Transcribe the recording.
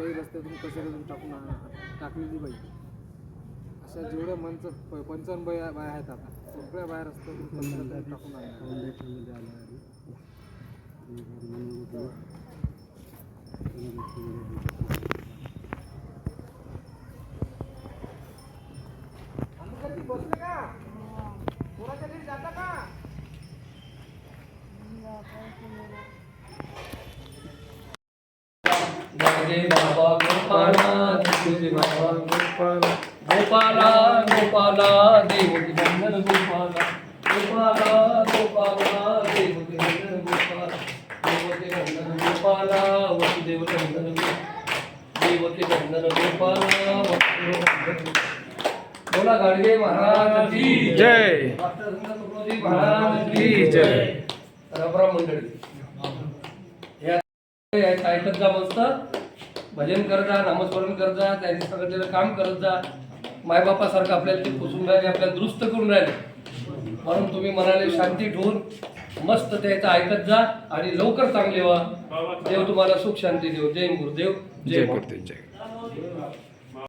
बाई रस्त्यातून कचऱ्यातून टाकून आण- टाकलेली बाई अशा जेवढ्या मंच प- पंचावन्न बाई बाया आहेत आता. सगळ्या बाया रस्त्यातून कचऱ्यातून टाकून आणल्या बाबा गोपाला बाबा गोपाला गोपाला गोपाला देवकी बंधन गोपाला गोपाला गोपाला देवकी बंधन गोपाला देवकी बंधन गोपाला वसुदेव बंधन देवकी बंधन गोपाला बोला गाडगे महाराज की जय. डॉक्टर तुकडोजी महाराज की जय. रबरा मंडळी ऐकत जा मस्त भजन करत जा नामस्मरण करत जा त्यांनी सांगितलेलं काम करत जा. मायबापासारखं आपल्याला ते पुसून राहिले आपल्याला दुरुस्त करून राहिले. म्हणून तुम्ही मनाला शांती ठेवून मस्त त्याचं ऐकत जा आणि लवकर चांगले व्हा. देव तुम्हाला सुख शांती देव. जय गुरुदेव जय जय गुरुदेव जय